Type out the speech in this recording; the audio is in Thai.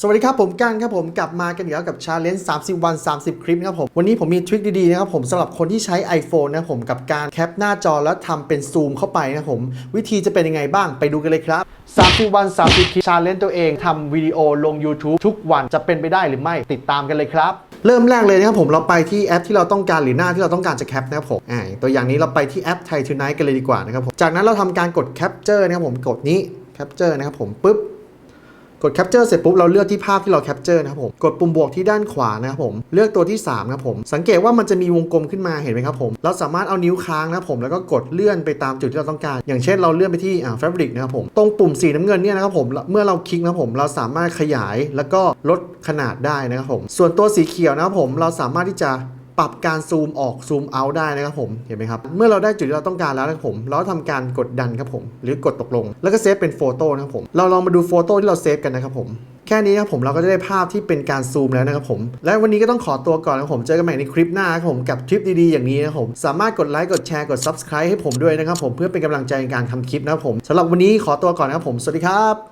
สวัสดีครับผมกันครับผมกลับมากันอีกแล้วกับชาเลนจ์30 วัน 30 คลิปนะครับผมวันนี้ผมมีทริคดีๆนะครับผมสำหรับคนที่ใช้ iPhone นะครับผมกับการแคปหน้าจอแล้วทำเป็นซูมเข้าไปนะครับผม วิธีจะเป็นยังไงบ้างไปดูกันเลยครับ 30 วัน 30 คลิปชาเลนจ์ตัวเองทำวิดีโอลง YouTube ทุกวันจะเป็นไปได้หรือไม่ติดตามกันเลยครับเริ่มแรกเลยนะครับผมเราไปที่แอปที่เราต้องการหรือหน้าที่เราต้องการจะแคปนะครับผมอ่าตัวอย่างนี้เราไปที่แอป Thai Tonight กันเลยดีกว่านะครับผมจากนั้นเราทำการกด Capture นะครับผมกดนี้ Capture นะครับผมปุ๊บ กด Capture เสร็จปุ๊บเราเลือกที่ภาพที่เรา Capture นะครับผม กดปุ่มบวกที่ด้านขวานะครับผม เลือกตัวที่3ครับผม สังเกตว่ามันจะมีวงกลมขึ้นมาเห็นไหมครับผม เราสามารถเอานิ้วค้างนะครับผม แล้วก็กดเลื่อนไปตามจุดที่เราต้องการ อย่างเช่นเราเลื่อนไปที่อ่า Fabric นะครับผม ตรงปุ่มสีน้ำเงินเนี่ยนะครับผม เมื่อเราคลิกนะครับผม เราสามารถขยายแล้วก็ลดขนาดได้นะครับผม ส่วนตัวสีเขียวนะครับผม เราสามารถที่จะ ปรับการซูมออกซูมเอาได้นะครับผม เห็นไหมครับ เมื่อเราได้จุดที่เราต้องการแล้วนะครับผม เราก็ทำการกดดันครับผม หรือกดตกลง แล้วก็เซฟเป็นโฟโต้นะครับผม เราลองมาดูโฟโต้ที่เราเซฟกันนะครับผม แค่นี้ครับผมเราก็จะได้ภาพที่เป็นการซูมแล้วนะครับผม และวันนี้ก็ต้องขอตัวก่อนนะครับผม เจอกันใหม่ในคลิปหน้าครับผม กับทริปดีๆอย่างนี้นะครับผม สามารถกดไลค์ กดแชร์ กด Subscribe ให้ผมด้วยนะครับผม เพื่อเป็นกำลังใจในการทำคลิปนะครับผมสำหรับวันนี้ขอตัวก่อนนะครับผม สวัสดีครับ